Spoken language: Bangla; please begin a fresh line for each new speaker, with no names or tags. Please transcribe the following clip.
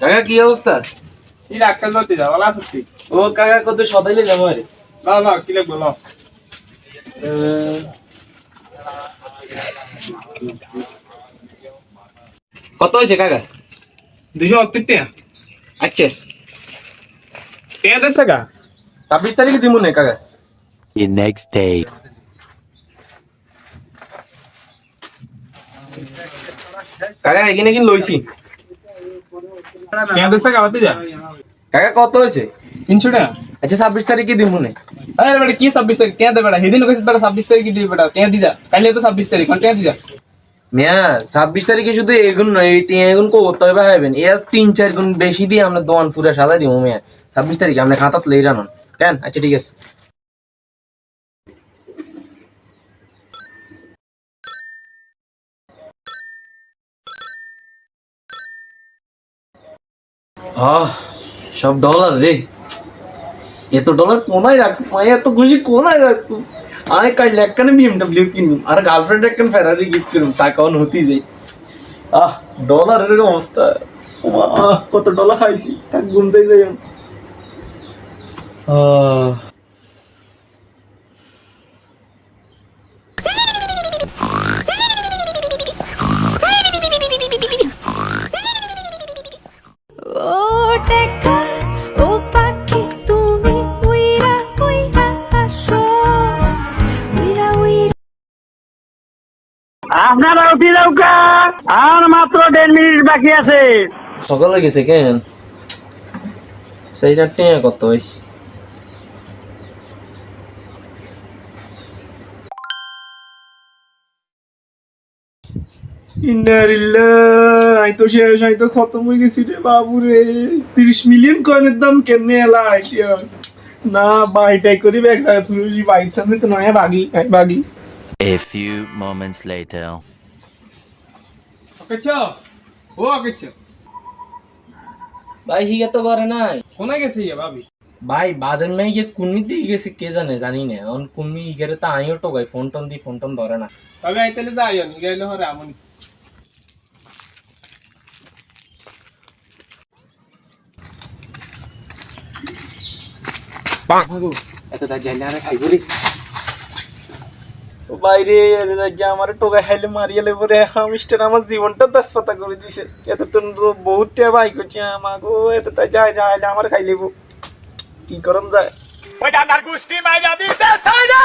কাকা কি অবস্থা?
এই যাও ভালো আছো তুই
ও কাকা কত সদাইলে যাব আরে
লাও লাও কি লাগবে লাও
কত হয়েছে কাকা?
দুশো অত্তর টাকা।
আচ্ছা।
টাকা দেড় টাকা
ছাব্বিশ তারিখে দিব না কাকা।
The next day.
কাকা এখানে কিন লইছি?
যা।
কাকা কত হয়েছে?
তিনশো টাকা।
আচ্ছা ছাব্বিশ তারিখে দিব না
আরে বেটা কি ছাব্বিশ তারিখ? টাকা দে বেটা। সেদিন কইছিস বেটা ছাব্বিশ তারিখ দিবি বেটা। টাকা দি যা। কাইলে তো ছাব্বিশ তারিখ। কোন দি যা।
মিয়া ছাব্বিশ তারিখে শুধু এগুন নয় এই টিয়া এগুন করতে হবে হাইবেন। এর তিন চার গুণ বেশি দিয়ে আমরা দোয়ান পুরা সাজা দিব মিয়া। ছাব্বিশ তারিখে আমরা খাতাত লই রানুন কেন? আচ্ছা ঠিক আছে। আহ, সব ডলার রে। এত ডলার কোনায় আমি এত খুশি কোনায় রাখব? আমি কাল একখানে বিএমডব্লিউ কিনুম আর গার্লফ্রেন্ড একখানে ফেরারি গিফট করুম টাকাও হতেই যাই আহ ডলারের অবস্থা। কত ডলার হাইছি গুম যাই যাই আহ
আপনারা উঠি নৌকা আর মাত্র দেড় মিনিট বাকি আছে।
সকাল গেছে কেন সেই চারটে কত হয়েছে
ইন্নারিল্লাহ তো শেষ তো খতম হয়ে গেছি রে বাবু রে তিরিশ মিলিয়ন কয়েনের দাম কেমনে এলা না বাইটাই করি এক জায়গা তুই বাইক থাকলে তো নয় বাগি বাগি।
A few moments later.
অকেছ ও অকেছ
ভাই হিগে তো করে নাই।
কোনায় গেছে ইয়া ভাবি?
ভাই বাদের মেয়ে গিয়ে কুন্মি দিয়ে গেছে কে জানে জানি না। এখন কুন্মি ইগেরে তো আইও তো ভাই ফোন টোন দি ফোন টোন ধরে না।
তবে আই তাহলে যাই আমি গেলে হরে আমনি।
এত তার জানি আরে খাইব রে
বাইরে আমার টোকা হেলে মারিয়ে লেবো রে মিস্টার আমার জীবনটা দশ পাতা করে দিছে। এত তো বহুত টিয়া ভাই করছি আমাকে এত তাই যায় যায় আমার খাই লেবো। কি করম যায়?
ওই ডান্ডার গুষ্টি মাইরা দিতে! সাইডা